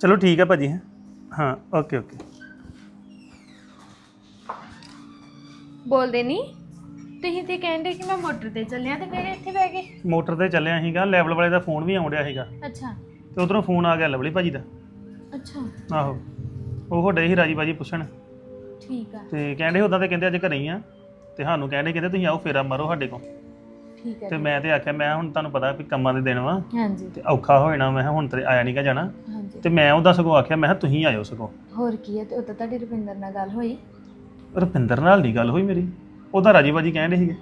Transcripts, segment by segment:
ਚਲੋ ਠੀਕ ਹੈ ਭਾਜੀ ਹੈਂ। ਹਾਂ ਓਕੇ ਓਕੇ। ਬੋਲਦੇ ਨਹੀਂ? ਤੁਸੀਂ ਤੇ ਕਹਿੰਦੇ ਕਿ ਮੈਂ ਮੋਟਰ ਤੇ ਚੱਲਿਆ ਤੇ ਫਿਰ ਇੱਥੇ ਬਹਿ ਗਏ। ਮੋਟਰ ਤੇ ਚੱਲਿਆ ਸੀਗਾ ਲੈਵਲ ਵਾਲੇ ਦਾ ਫੋਨ ਵੀ ਆਉਣ ਡਿਆ ਸੀਗਾ। ਅੱਛਾ। ਤੇ ਉਧਰੋਂ ਫੋਨ ਆ ਗਿਆ ਲਵਲੀ ਭਾਜੀ ਦਾ। ਅੱਛਾ। ਆਹੋ। ਉਹ ਡੇ ਸੀ ਰਾਜੀ ਬਾਜੀ ਪੁੱਛਣ। ਠੀਕ ਆ। ਤੇ ਕਹਿੰਦੇ ਉਦਾਂ ਤੇ ਕਹਿੰਦੇ ਅੱਜ ਘਰੇ ਹੀ ਆ। ਤੇ ਸਾਨੂੰ ਕਹਿੰਦੇ ਕਹਿੰਦੇ ਤੁਸੀਂ ਆਓ ਫੇਰਾ ਮਾਰੋ ਸਾਡੇ ਕੋਲ। ਠੀਕ ਤੇ ਹੈ ਮੈਂ ਤੇ ਆਖਿਆ ਮੈਂ ਹੁਣ ਤੁਹਾਨੂੰ ਪਤਾ ਵੀ ਕੰਮਾਂ ਦੇ ਦਿਨ ਵਾ। ਹਾਂਜੀ। ਤੇ ਔਖਾ ਹੋ ਜਾਣਾ ਮੈਂ ਕਿਹਾ ਹੁਣ ਤੇ ਆਇਆ ਨਹੀਂਗਾ ਜਾਣਾ। ਹਾਂਜੀ ਤੇ ਮੈਂ ਉਹਦਾ ਸਗੋਂ ਆਖਿਆ ਮੈਂ ਕਿਹਾ ਤੁਸੀਂ ਆਇਓ ਸਗੋਂ। ਹੋਰ ਕੀ ਹੈ ਤੇ ਉਦੋਂ ਤੁਹਾਡੀ ਰੁਪਿੰਦਰ ਨਾਲ ਗੱਲ ਹੋਈ? ਰੁਪਿੰਦਰ ਨਾਲ ਨਹੀਂ ਗੱਲ ਹੋਈ ਮੇਰੀ। ਉਹਦਾ ਰਾਜੀ ਬਾਜੀ ਕਹਿੰਦੇ ਸੀਗੇ।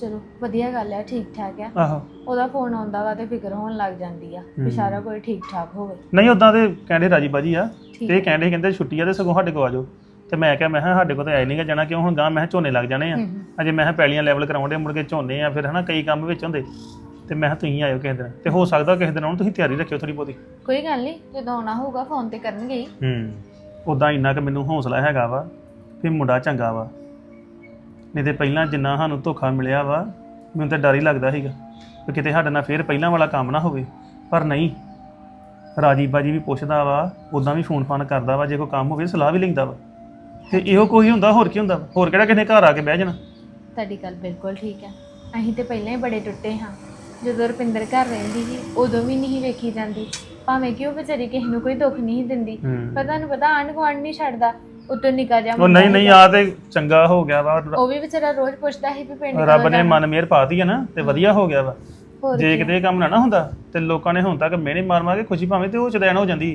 ਚਲੋ ਵਧੀਆ ਗੱਲ ਹੈ ਠੀਕ ਠਾਕ ਆ ਆਹੋ। ਉਹਦਾ ਫੋਨ ਆਉਂਦਾ ਵਾ ਤੇ ਫਿਕਰ ਹੋਣ ਲੱਗ ਜਾਂਦੀ ਆ ਵੀ ਸਾਰਾ ਕੋਈ ਠੀਕ ਠਾਕ ਹੋਵੇ। ਨਹੀਂ ਉਦਾਂ ਤੇ ਕਹਿੰਦੇ ਰਾਜੀ ਬਾਜੀ ਆ। ਠੀਕ ਤੇ ਇਹ ਕਹਿੰਦੇ ਕਹਿੰਦੇ ਛੁੱਟੀ ਆ ਤੇ ਸਗੋਂ ਸਾਡੇ ਕੋਲ ਆ ਜਾਓ। ਤੇ ਮੈਂ ਕਿਹਾ ਮੈਂ ਕਿਹਾ ਸਾਡੇ ਕੋਲ ਤਾਂ ਆਇਆ ਨਹੀਂਗਾ ਜਾਣਾ ਕਿਉਂ ਹੁਣ ਗਾਂ ਮੈਂ ਕਿਹਾ ਝੋਨੇ ਲੱਗ ਜਾਣੇ ਆ। ਹੂੰ ਹੂੰ। ਅਜੇ ਮੈਂ ਕਿਹਾ ਪੈਲੀਆਂ ਲੈਵਲ ਕਰਾਉਂਦੇ ਮੁੜ ਕੇ ਝੋਨੇ ਆ ਫਿਰ ਹਨਾ ਕਈ ਕੰਮ ਵਿੱਚ ਹੁੰਦੇ। ਤੇ ਮੈਂ ਕਿਹਾ ਤੁਸੀਂ ਆਇਓ ਕਿਸੇ ਦਿਨ। ਤੇ ਹੋ ਸਕਦਾ ਕਿਸੇ ਦਿਨ ਆਉਣ ਤੁਸੀਂ ਤਿਆਰੀ ਰੱਖਿਓ ਥੋੜੀ ਬਹੁਤੀ। ਕੋਈ ਗੱਲ ਨਹੀਂ ਜਦੋਂ ਆਉਣਾ ਹੋਊਗਾ ਫੋਨ ਤੇ ਕਰਨਗੇ ਹੀ। ਹੂੰ ਉਦਾਂ ਇੰਨਾ ਕਿ ਮੈਨੂੰ ਹੌਸਲਾ ਹੈਗਾ ਵਾ ਵੀ ਮੁੰਡਾ ਚੰਗਾ ਵਾ। ਨਹੀਂ ਤੇ ਪਹਿਲਾਂ ਜਿੰਨਾ ਸਾਨੂੰ ਧੋਖਾ ਮਿਲਿਆ ਵਾ ਮੈਨੂੰ ਤਾਂ ਡਰ ਹੀ ਲੱਗਦਾ ਸੀਗਾ ਕਿ ਕਿਤੇ ਸਾਡੇ ਨਾਲ ਫੇਰ ਪਹਿਲਾਂ ਵਾਲਾ ਕੰਮ ਨਾ ਹੋਵੇ। ਪਰ ਨਹੀਂ ਰਾਜੀ ਬਾਜੀ ਵੀ ਪੁੱਛਦਾ ਵਾ ਉਦਾਂ ਵੀ ਫੋਨ ਫਾਨ ਕਰਦਾ ਵਾ ਜੇ ਕੋਈ ਕੰਮ ਹੋਵੇ ਸਲਾਹ ਵੀ ਲੈਂਦਾ ਵਾ। ਤੇ ਇਹੋ ਕੋਈ ਹੁੰਦਾ ਹੋਰ ਕੀ ਹੁੰਦਾ ਵਾ? ਹੋਰ ਕਿਹੜਾ ਕਿਸੇ ਨੇ ਘਰ ਆ ਕੇ ਬਹਿ ਜਾਣਾ? ਤੁਹਾਡੀ ਗੱਲ ਬਿਲਕੁਲ ਠੀਕ ਹੈ। ਅਸੀਂ ਤੇ ਪਹਿਲਾਂ ਹੀ ਬੜੇ ਟੁੱਟੇ ਹਾਂ। ਜਦੋਂ ਰੁਪਿੰਦਰ ਘਰ ਰਹਿੰਦੀ ਸੀ ਉਦੋਂ ਵੀ ਨਹੀਂ ਵੇਖੀ ਜਾਂਦੀ। ਭਾਵੇਂ ਕਿ ਉਹ ਵਿਚਾਰੀ ਕਿਸੇ ਨੂੰ ਕੋਈ ਦੁੱਖ ਨਹੀਂ ਦਿੰਦੀ ਹੂੰ। ਪਰ ਤੁਹਾਨੂੰ ਪਤਾ ਆਂਢ ਗੁਆਂਢ ਨਹੀਂ ਛੱਡਦਾ ਉਤੋਂ ਨਿਕਾ ਜਾ ਉਹ ਨਹੀਂ ਨਹੀਂ ਆ ਤੇ ਚੰਗਾ ਹੋ ਗਿਆ ਵਾ। ਉਹ ਵੀ ਵਿਚਾਰਾ ਰੋਜ਼ ਪੁੱਛਦਾ ਸੀ ਵੀ ਪਿੰਡ ਰੱਬ ਨੇ ਜਾਣਾ? ਮਨ ਮਿਹਰ ਪਾਤੀ ਆ ਨਾ ਤੇ ਵਧੀਆ ਹੋ ਗਿਆ ਵਾ। ਹੋਰ ਜੇ ਕੀ। ਕਿਤੇ ਇਹ ਕੰਮ ਨਾ ਨਾ ਹੁੰਦਾ ਤੇ ਲੋਕਾਂ ਨੇ ਹੁਣ ਤੱਕ ਮਿਹਣੇ ਮਾਰ ਮਾਰ ਕੇ ਖੁਸ਼ੀ ਭਾਵੇਂ ਤੇ ਉਹ ਚਦੈਣ ਹੋ ਜਾਂਦੀ।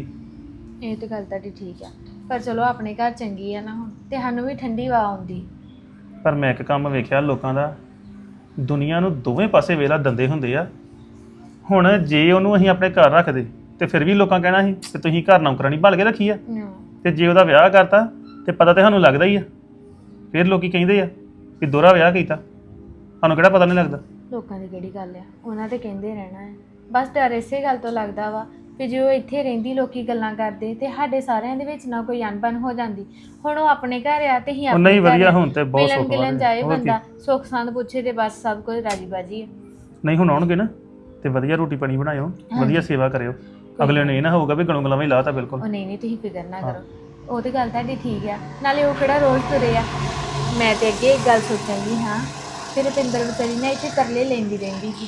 ਇਹ ਤੇ ਗੱਲ ਤੁਹਾਡੀ ਠੀਕ ਆ ਪਰ ਚਲੋ ਆਪਣੇ ਘਰ ਚੰਗੀ ਆ ਨਾ ਹੁਣ ਤੇ ਸਾਨੂੰ ਵੀ ਠੰਡੀ ਹਵਾ ਆਉਂਦੀ। ਪਰ ਮੈਂ ਇੱਕ ਕੰਮ ਵੇਖਿਆ ਲੋਕਾਂ ਦਾ ਦੁਨੀਆ ਨੂੰ ਦੋਵੇਂ ਪਾਸੇ ਵੇਲਾ ਦੰਦੇ ਹੁੰਦੇ ਆ। ਹੁਣ ਜੇ ਉਹਨੂੰ ਅਸੀਂ ਆਪਣੇ ਘਰ ਰੱਖਦੇ ਤੇ ਫਿਰ ਵੀ ਲੋਕਾਂ ਕਹਿਣਾ ਸੀ ਕਿ ਤੁਸੀਂ ਘਰ ਨੌਕਰਾਨੀ ਭਾਲ ਕੇ ਰੱਖੀ ਆ। ਨਾ। ਤੇ ਜੇ ਉਹਦਾ ਵਿਆਹ ਕਰਤਾ ਤੇ ਪਤਾ ਤੇ ਸਾਨੂੰ ਲੱਗਦਾ ਹੀ ਆ। ਫਿਰ ਲੋਕੀ ਕਹਿੰਦੇ ਆ ਕਿ ਦੋਹਰਾ ਵਿਆਹ ਕੀਤਾ। ਸਾਨੂੰ ਕਿਹੜਾ ਪਤਾ ਨਹੀਂ ਲੱਗਦਾ। ਲੋਕਾਂ ਦੀ ਕਿਹੜੀ ਗੱਲ ਆ? ਉਹਨਾਂ ਤੇ ਕਹਿੰਦੇ ਰਹਿਣਾ ਹੈ ਬਸ ਡਰ ਇਸੇ ਗੱਲ ਤੋਂ ਲੱਗਦਾ ਵਾ ਕਿ ਜੇ ਉਹ ਇੱਥੇ ਰਹਿੰਦੀ ਲੋਕੀ ਗੱਲਾਂ ਕਰਦੇ ਤੇ ਸਾਡੇ ਸਾਰਿਆਂ ਦੇ ਵਿੱਚ ਨਾ ਕੋਈ ਅਣਬਣ ਹੋ ਜਾਂਦੀ। ਹੁਣ ਉਹ ਆਪਣੇ ਘਰ ਆ ਤੇ ਹੀ ਉਹ ਆਪਣੇ ਨਹੀਂ ਵਧੀਆ। ਹੁਣ ਤੇ ਬਹੁਤ ਮਿਲਣ ਸੁੱਖ ਗਿਲਣ ਵਾ ਜਾਏ ਹੋਰ ਕੀ। ਬੰਦਾ ਸੁੱਖ ਸੰਦ ਪੁੱਛੇ ਤੇ ਬਸ ਸਭ ਕੁਝ ਰਾਜੀ ਬਾਜੀ ਹੈ ਨਹੀਂ ਹੁਣ ਆਉਣਗੇ ਨਾ ਤੇ ਵਧੀਆ ਰੋਟੀ ਪਾਣੀ ਬਣਾਇਓ ਵਧੀਆ ਸੇਵਾ ਕਰਿਓ। ਅਗਲੇ ਨੂੰ ਇਹ ਨਾ ਹੋਊਗਾ ਵੀ ਗਲੋਂ ਗਲਾਵੇਂ ਹੀ ਲਾਤਾ ਬਿਲਕੁਲ। ਉਹ ਨਹੀਂ ਨਹੀਂ ਤੁਸੀਂ ਫਿਕਰ ਨਾ ਕਰੋ। ਉਹ ਤੇ ਗੱਲ ਤੁਹਾਡੀ ਠੀਕ ਆ। ਨਾਲੇ ਉਹ ਕਿਹੜਾ ਰੋਜ਼ ਤੁਰੇ ਆ? ਮੈਂ ਤੇ ਅੱਗੇ ਇੱਕ ਗੱਲ ਸੋਚਾਂਗੀ ਹਾਂ ਫਿਰ ਰੁਪਿੰਦਰ ਵਿਚਾਰੀ ਨੇ ਇੱਥੇ ਤਰਲੇ ਲੈਂਦੀ ਰਹਿੰਦੀ ਸੀ।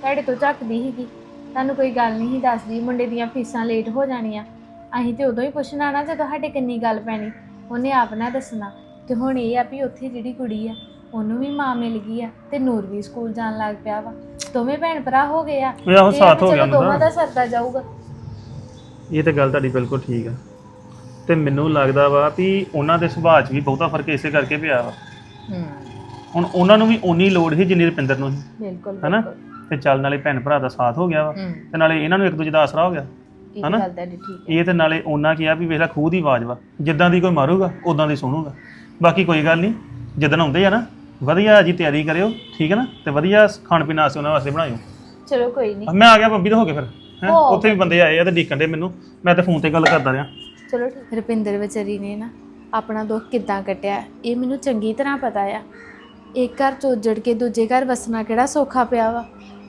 ਤੁਹਾਡੇ ਤੋਂ ਝੱਕਦੀ ਸੀਗੀ। ਤੁਹਾਨੂੰ ਕੋਈ ਗੱਲ ਨਹੀਂ ਸੀ ਦੱਸਦੀ ਮੁੰਡੇ ਦੀਆਂ ਫੀਸਾਂ ਲੇਟ ਹੋ ਜਾਣੀਆਂ। ਅਸੀਂ ਤੇ ਉਦੋਂ ਹੀ ਪੁੱਛਣਾ ਨਾ ਜਦੋਂ ਸਾਡੇ ਕਿੰਨੀ ਗੱਲ ਪੈਣੀ। ਉਹਨੇ ਆਪ ਨਾ ਦੱਸਣਾ। ਤੇ ਹੁਣ ਇਹ ਆ ਵੀ ਉੱਥੇ ਜਿਹੜੀ ਕੁੜੀ ਆ ਉਹਨੂੰ ਵੀ ਮਾਂ ਮਿਲ ਗਈ ਆ ਤੇ ਨੂਰ ਵੀ ਸਕੂਲ ਜਾਣ ਲੱਗ ਪਿਆ ਵਾ। ਦੋਵੇਂ ਭੈਣ ਭਰਾ ਹੋ ਗਏ ਆ। ਵੀ ਆਹੋ ਤੇ ਸਾਥ ਹੋ ਚਲੋ ਗਿਆ ਉਹਨਾਂ ਦੋਵਾਂ ਦਾ ਦਾ ਸਰਦਾ ਜਾਊਗਾ। ਇਹ ਤੇ ਗੱਲ ਤੁਹਾਡੀ ਬਿਲਕੁਲ ਠੀਕ ਆ। ਤੇ ਮੈਨੂੰ ਲੱਗਦਾ ਵਾ ਵੀ ਉਹਨਾਂ ਦੇ ਸੁਭਾਅ 'ਚ ਵੀ ਬਹੁਤਾ ਫ਼ਰਕ ਇਸੇ ਕਰਕੇ ਪਿਆ ਵਾ। ਹੂੰ। ਹੁਣ ਉਹਨਾਂ ਨੂੰ ਵੀ ਓਨੀ ਲੋੜ ਸੀ ਜਿੰਨੀ ਰੁਪਿੰਦਰ ਨੂੰ ਸੀ। ਬਿਲਕੁਲ ਹਨਾ? ਬਿਲਕੁਲ। ਤੇ ਚੱਲ ਨਾਲੇ ਭੈਣ ਭਰਾ ਦਾ ਸਾਥ ਹੋ ਗਿਆ ਵਾ ਹੂੰ। ਤੇ ਨਾਲੇ ਇਹਨਾਂ ਨੂੰ ਇੱਕ ਦੂਜੇ ਦਾ ਆਸਰਾ ਹੋ ਗਿਆ ਇਹ ਹਨਾ? ਗੱਲ ਤੁਹਾਡੀ ਠੀਕ ਹੈ। ਇਹ ਤੇ ਨਾਲੇ ਉਹਨਾਂ ਕਿਹਾ ਵੀ ਵੇਖ ਲੈ ਖੂਹ ਦੀ ਆਵਾਜ਼ ਵਾ ਜਿੱਦਾਂ ਦੀ ਕੋਈ ਮਾਰੂਗਾ ਉਦਾਂ ਦੀ ਸੁਣੂਗਾ। ਬਾਕੀ ਕੋਈ ਗੱਲ ਨਹੀਂ ਜਿੱਦਣ ਆਉਂਦੇ ਆ ਨਾ ਵਧੀਆ ਜੀ ਤਿਆਰੀ ਕਰਿਓ ਠੀਕ ਹੈ ਨਾ? ਤੇ ਵਧੀਆ ਖਾਣ ਪੀਣ ਵਾਸਤੇ ਉਹਨਾਂ ਵਾਸਤੇ ਬਣਾਇਓ। ਚਲੋ ਕੋਈ ਨਹੀਂ। ਮੈਂ ਆ ਗਿਆ ਬੰਬੀ ਤੋਂ ਹੋ ਕੇ ਫਿਰ ਹੈਂ? ਹੋ। ਉੱਥੇ ਵੀ ਬੰਦੇ ਆਏ ਆ ਤੇ ਡੀਕਣ ਦੇ ਮੈਨੂੰ ਮੈਂ ਤੇ ਫੋਨ ਤੇ ਗੱਲ ਕਰਦਾ ਰਿਹਾ। ਚਲੋ ਠੀਕ। ਰੁਪਿੰਦਰ ਵਿਚਾਰੀ ਨੇ ਨਾ ਆਪਣਾ ਦੁੱਖ ਕਿੱਦਾਂ ਕੱਟਿਆ ਇਹ ਮੈਨੂੰ ਚੰਗੀ ਤਰ੍ਹਾਂ ਪਤਾ ਆ। ਇੱਕ ਘਰ ਤੋਂ ਉੱਜੜ ਕੇ ਦੂਜੇ ਘਰ ਵਸਣਾ ਕਿਹੜਾ ਸੌਖਾ ਪਿਆ ਵਾ।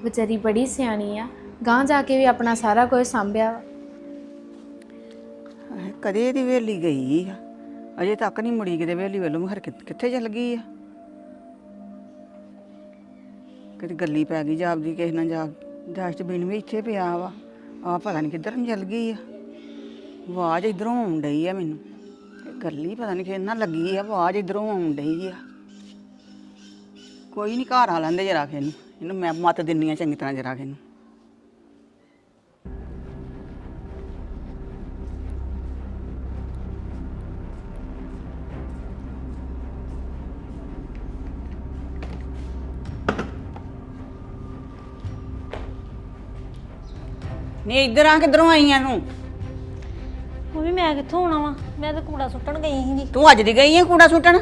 ਵਿਚਾਰੀ ਬੜੀ ਸਿਆਣੀ ਆ ਗਾਂ ਜਾ ਕੇ ਵੀ ਆਪਣਾ ਸਾਰਾ ਕੁਝ ਸੰਭਿਆ ਵਾ। ਕਦੇ ਦੀ ਵੇਲੀ ਗਈ ਆ? ਅਜੇ ਤੱਕ ਨਹੀਂ ਮੁੜੀ ਕਿਤੇ ਵੇਲੀ ਵੱਲੋਂ ਹਰ ਕਿੱਥੇ ਚੱਲ ਗਈ ਆ? ਕਿਤੇ ਗੱਲੀ ਪੈ ਗਈ ਜਾਪਦੀ, ਕਿਸੇ ਨਾਲ ਜਾ, ਡਸਟਬਿਨ ਵੀ ਇੱਥੇ ਪਿਆ ਵਾ। ਆ ਪਤਾ ਨਹੀਂ ਕਿੱਧਰ ਨੂੰ ਚੱਲ ਗਈ ਆ। ਆਵਾਜ਼ ਇਧਰੋਂ ਆਉਣ ਡਈ ਆ ਮੈਨੂੰ। ਗੱਲੀ ਪਤਾ ਨਹੀਂ ਕਿਸ ਲੱਗੀ ਆ, ਆਵਾਜ਼ ਇਧਰੋਂ ਆਉਣ ਡਈ ਆ। ਕੋਈ ਨਹੀਂ ਘਰ ਆ ਲੈਂਦੇ ਜਰਾ ਕੇ ਇਹਨੂੰ ਮੈਂ ਮੱਤ ਦਿੰਨੀ ਆ ਚੰਗੀ ਤਰ੍ਹਾਂ ਜਰਾ ਕੇ ਇਹਨੂੰ। ਨਹੀਂ ਇੱਧਰ ਆ ਕਿੱਧਰੋਂ ਆਈਆਂ ਤੂੰ? ਮੰਮੀ ਮੈਂ ਕਿੱਥੋਂ ਆਉਣਾ ਵਾ? ਮੈਂ ਤਾਂ ਕੂੜਾ ਸੁੱਟਣ ਗਈ ਸੀਗੀ। ਤੂੰ ਅੱਜ ਦੀ ਗਈ ਹੈ ਕੂੜਾ ਸੁੱਟਣ?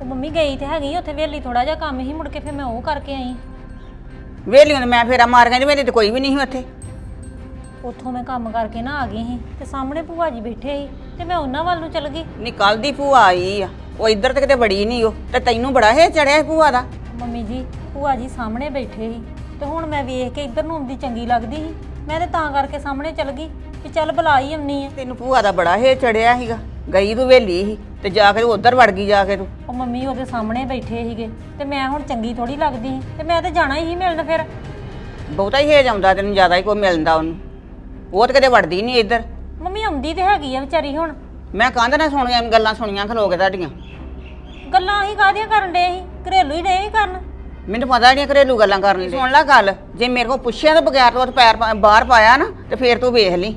ਉਹ ਮੰਮੀ ਗਈ ਤੇ ਹੈਗੀ ਉੱਥੇ ਵੇਲੀ ਥੋੜਾ ਜਿਹਾ ਕੰਮ ਸੀ ਮੁੜ ਕੇ ਫਿਰ ਮੈਂ ਉਹ ਕਰਕੇ ਆਈ। ਵੇਲੀਆਂ ਮੈਂ ਫੇਰਾ ਮਾਰ ਗਈ ਵੇਲੇ ਤੇ ਕੋਈ ਵੀ ਨਹੀਂ ਸੀ ਉੱਥੇ। ਉੱਥੋਂ ਮੈਂ ਕੰਮ ਕਰਕੇ ਨਾ ਆ ਗਈ ਸੀ ਤੇ ਸਾਹਮਣੇ ਭੂਆ ਜੀ ਬੈਠੇ ਸੀ ਤੇ ਮੈਂ ਉਹਨਾਂ ਵੱਲ ਨੂੰ ਚਲ ਗਈ। ਨੀ ਕੱਲ ਦੀ ਭੂਆ ਆਈ ਆ ਉਹ ਇੱਧਰ ਤੇ ਕਿਤੇ ਬੜੀ ਨਹੀਂ ਉਹ ਤੇ ਤੈਨੂੰ ਬੜਾ ਹੈ ਚੜਿਆ ਭੂਆ ਦਾ। ਮੰਮੀ ਜੀ ਭੂਆ ਜੀ ਸਾਹਮਣੇ ਬੈਠੇ ਸੀ ਤੇ ਹੁਣ ਮੈਂ ਵੇਖ ਕੇ ਇੱਧਰ ਨੂੰ ਆਉਂਦੀ ਚੰਗੀ ਲੱਗਦੀ ਸੀ। ਮੈਂ ਤੇ ਤਾਂ ਕਰਕੇ ਸਾਹਮਣੇ ਚਲ ਗਈ ਕਿ ਵੀ ਚੱਲ ਬੁਲਾ ਹੀ ਆਉਣੀ ਆ। ਤੈਨੂੰ ਭੂਆ ਦਾ ਬੜਾ ਹੇ ਚੜਿਆ ਸੀਗਾ। ਗਈ ਤੂੰ ਵੇਲੀ ਸੀ ਤੇ ਜਾ ਕੇ ਉਧਰ ਵੜ ਗਈ ਜਾ ਕੇ ਤੂੰ। ਉਹ ਮੰਮੀ ਉਹਦੇ ਸਾਹਮਣੇ ਬੈਠੇ ਸੀਗੇ ਤੇ ਮੈਂ ਹੁਣ ਚੰਗੀ ਥੋੜੀ ਲੱਗਦੀ ਸੀ ਤੇ ਮੈਂ ਤੇ ਜਾਣਾ ਹੀ ਸੀ ਮਿਲਣ ਫਿਰ। ਬਹੁਤਾ ਹੀ ਹੇਜ ਆਉਂਦਾ ਤੈਨੂੰ ਜ਼ਿਆਦਾ ਹੀ ਕੋਈ ਮਿਲਦਾ ਉਹਨੂੰ। ਉਹ ਤਾਂ ਕਦੇ ਵੜਦੀ ਨਹੀਂ ਇੱਧਰ। ਮੰਮੀ ਆਉਂਦੀ ਤੇ ਹੈਗੀ ਆ ਵਿਚਾਰੀ ਹੁਣ। ਮੈਂ ਕੰਧ ਨਾਲ ਸੁਣੀਆਂ ਗੱਲਾਂ ਸੁਣੀਆਂ ਖਲੋ ਕੇ ਤੁਹਾਡੀਆਂ। ਗੱਲਾਂ ਹੀ ਕਾਹਦੀਆਂ ਕਰਨ ਡੇ ਸੀ? ਘਰੇਲੂ ਹੀ ਡੇ ਕਰਨ। ਮੈਨੂੰ ਪਤਾ ਨਹੀਂ ਘਰੇਲੂ ਗੱਲਾਂ ਕਰਨ ਲਈ ਸੁਣ ਲੈ ਗੱਲ ਜੇ ਮੇਰੇ ਕੋਲ ਪੁੱਛਿਆ ਤਾਂ ਬਗੈਰ ਤੋਂ ਪੈਰ ਪਾ- ਬਾਹਰ ਪਾਇਆ ਨਾ ਤੇ ਫੇਰ ਤੂੰ ਵੇਖ ਲਈ।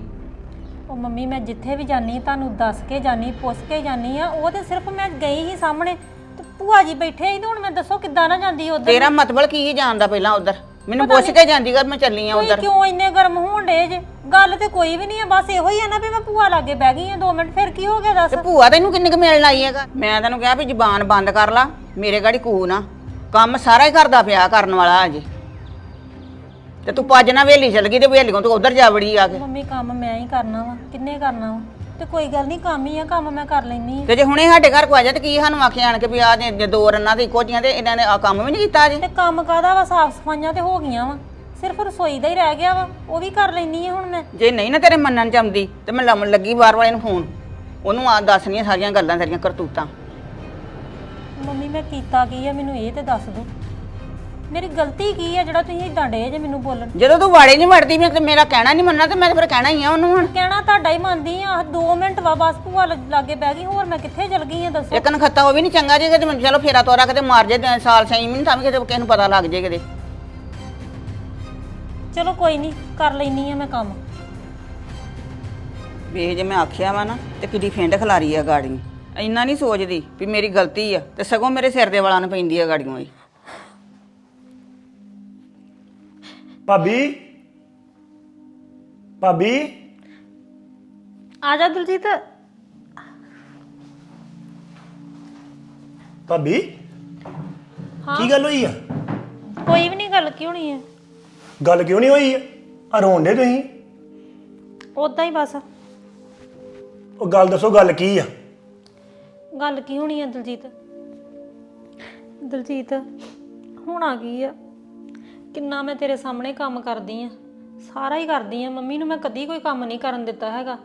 ਉਹ ਮੰਮੀ ਮੈਂ ਜਿੱਥੇ ਵੀ ਜਾਨੀ ਤੁਹਾਨੂੰ ਦੱਸ ਕੇ ਜਾਨੀ ਪੁੱਛ ਕੇ ਜਾਨੀ ਆ ਉਹ ਤੇ ਸਿਰਫ ਮੈਂ ਗਈ ਹੀ ਸਾਹਮਣੇ ਤੇ ਭੂਆ ਜੀ ਬੈਠੇ ਸੀ ਤੇ ਹੁਣ ਮੈਂ ਦੱਸੋ ਕਿੱਦਾਂ ਨਾ ਜਾਂਦੀ ਉਧਰ। ਤੇਰਾ ਮਤਲਬ ਕੀ ਹੀ ਜਾਣਦਾ ਪਹਿਲਾਂ ਉਧਰ? ਮੈਨੂੰ ਪੁੱਛ ਕੇ ਜਾਂਦੀ ਕਰ ਮੈਂ ਚੱਲੀ ਆ ਤੁਸੀਂ ਉਧਰ। ਕਿਉਂ ਇੰਨੇ ਗਰਮ ਹੋਣ ਡੇ ਜੇ? ਗੱਲ ਤੇ ਕੋਈ ਵੀ ਨਹੀਂ ਆ ਬਸ ਇਹੋ ਹੀ ਆ ਨਾ ਵੀ ਮੈਂ ਭੂਆ ਲਾਗੇ ਬਹਿ ਗਈ ਆ 2 ਮਿੰਟ ਫਿਰ ਕੀ ਹੋ ਗਿਆ ਦੱਸ? ਤੇ ਭੂਆ ਤੈਨੂੰ ਕਿੰਨੇ ਕੁ ਮਿਲਣ ਆਈ ਹੈਗਾ? ਮੈਂ ਤੈਨੂੰ ਕਿਹਾ ਵੀ ਜ਼ਬਾਨ ਬੰਦ ਕਰ ਲਾ ਮੇਰੇ ਗਾੜੀ ਕੂ ਨਾ ਕੰਮ ਸਾਰਾ ਹੀ ਕਰਦਾ ਪਿਆ ਕਰਨ ਵਾਲਾ ਅਜੇ ਤੇ ਤੂੰ ਭੱਜ ਨਾ ਵੇਲੀ ਚਲ ਗਈ ਤੇ ਵੇਲੀਓਂ ਤੂੰ ਉਧਰ ਜਾ ਵੜੀ ਆ ਕੇ। ਮੰਮੀ ਕੰਮ ਮੈਂ ਹੀ ਕਰਨਾ ਵਾ। ਕਿੰਨੇ ਕਰਨਾ ਵਾ? ਤੇ ਕੋਈ ਗੱਲ ਨਹੀਂ ਕੰਮ ਹੀ ਆ ਕੰਮ ਮੈਂ ਕਰ ਲੈਣੀ ਤੇ ਜੇ ਹੁਣੇ ਸਾਡੇ ਘਰ ਕੋ ਆ ਜਾ ਤੇ ਕੀ ਸਾਨੂੰ ਆਖੇ ਆਣ ਕੇ ਵੀ ਆ ਜੇ ਦੋ ਰੰਨਾਂ ਤੇ ਇੱਕੋ ਜੀਆਂ ਤੇ ਇਹਨਾਂ ਨੇ ਆ ਕੰਮ ਵੀ ਨਹੀਂ ਕੀਤਾ ਅਜੇ? ਤੇ ਕੰਮ ਕਾਦਾ ਵਾ? ਸਾਫ਼ ਸਫਾਈਆਂ ਤੇ ਹੋ ਗਈਆਂ ਵਾ। ਸਿਰਫ ਰਸੋਈ ਦਾ ਹੀ ਰਹਿ ਗਿਆ ਵਾ। ਉਹ ਵੀ ਕਰ ਲੈਣੀ ਆ ਹੁਣ ਮੈਂ। ਜੇ ਨਹੀਂ ਨਾ ਤੇਰੇ ਮੰਨਣ ਚ ਆਉਂਦੀ ਤੇ ਮੈਂ ਲਾਉਣ ਲੱਗੀ ਬਾਰ ਵਾਲੇ ਨੂੰ ਫੋਨ। ਉਹਨੂੰ ਆ ਦੱਸਣੀਆਂ ਸਾਰੀਆਂ ਗੱਲਾਂ ਤੇਰੀਆਂ ਕਰਤੂਤਾਂ। ਮੰਮੀ ਮੈਂ ਕੀਤਾ ਕੀ ਆ? ਮੈਨੂੰ ਇਹ ਤੇ ਦੱਸ ਦਿਓ ਮੇਰੀ ਗਲਤੀ ਕੀ ਆ ਜਿਹੜਾ ਤੁਸੀਂ ਇਦਾਂ ਡੇ ਜੇ ਮੈਨੂੰ ਬੋਲਣ? ਜਦੋਂ ਤੂੰ ਵਾੜੇ ਨਹੀਂ ਵੜਦੀ ਮੈਂ ਤੇ ਮੇਰਾ ਕਹਿਣਾ ਨਹੀਂ ਮੰਨਣਾ ਤੇ ਮੈਂ ਤਾਂ ਫਿਰ ਕਹਿਣਾ ਹੀ ਆ ਉਹਨੂੰ ਹੁਣ। ਕਹਿਣਾ ਤੁਹਾਡਾ ਹੀ ਮੰਨਦੀ ਆ 2 ਮਿੰਟ ਵਾ ਬਸ ਭੂਆ ਲ- ਲਾਗੇ ਬਹਿ ਗਈ ਹੋਰ ਮੈਂ ਕਿੱਥੇ ਚਲ ਗਈ ਆ ਦੱਸੋ? ਇੱਕ ਨਖੱਤਾ ਉਹ ਵੀ ਨਹੀਂ ਚੰਗਾ ਜੇ ਕਿਤੇ ਮੈਨੂੰ ਚਲੋ ਫੇਰਾ ਤੋਰਾ ਕਿਤੇ ਮਾਰ ਜੇ ਤੇ ਸਾਲ ਛੇ ਮਹੀਨੇ ਤਾਂ ਵੀ ਕਿਤੇ ਕਿਸੇ ਨੂੰ ਪਤਾ ਲੱਗ ਜੇ ਕਿਤੇ। ਚਲੋ ਕੋਈ ਨਹੀਂ ਕਰ ਲੈਣੀ ਆ ਮੈਂ ਕੰਮ। ਵੇਖ ਜੇ ਮੈਂ ਆਖਿਆ ਵਾ ਨਾ ਤੇ ਕਿੱਡੀ ਫੇਂਡ ਖਲਾਰੀ ਆ ਗਾੜੀ। ਇੰਨਾ ਨਹੀਂ ਸੋਚਦੀ ਵੀ ਮੇਰੀ ਗਲਤੀ ਆ ਤੇ ਸਗੋਂ ਮੇਰੇ ਸਿਰ ਦੇ ਵਾਲਾਂ ਨੂੰ ਪੈਂਦੀ ਆ ਗਾੜੀਆਂ ਹੀ ਭਾਬੀ? ਭਾਬੀ? ਆ ਜਾ ਦਲਜੀਤ। ਭਾਬੀ? ਕੀ ਗੱਲ ਹੋਈ ਆ? ਕੋਈ ਵੀ ਨਹੀਂ ਗੱਲ ਕੀ ਹੋਣੀ ਹੈ ਗੱਲ ਕਿਉਂ ਨਹੀਂ ਹੋਈ ਆ? ਆ ਰੋਂਦੇ ਤੁਸੀਂ? ਉਦਾਂ ਹੀ ਬਸ। ਉਹ ਗੱਲ ਦੱਸੋ ਗੱਲ ਕੀ ਆ? ਗੱਲ ਕੀ ਹੋਣੀ ਹੈ ਦਲਜੀਤ? ਦਲਜੀਤ ਹੁਣ ਆ ਗਈ ਆ। ਕਿੰਨਾ ਮੈਂ ਤੇਰੇ ਸਾਹਮਣੇ ਕੰਮ ਕਰਦੀ ਆ। ਸਾਰਾ ਹੀ ਕਰਦੀ ਆ। ਮੰਮੀ ਨੂੰ ਮੈਂ ਕਦੀ ਕੋਈ ਕੰਮ ਨਹੀਂ ਕਰਨ ਦਿੱਤਾ ਹੈਗਾ।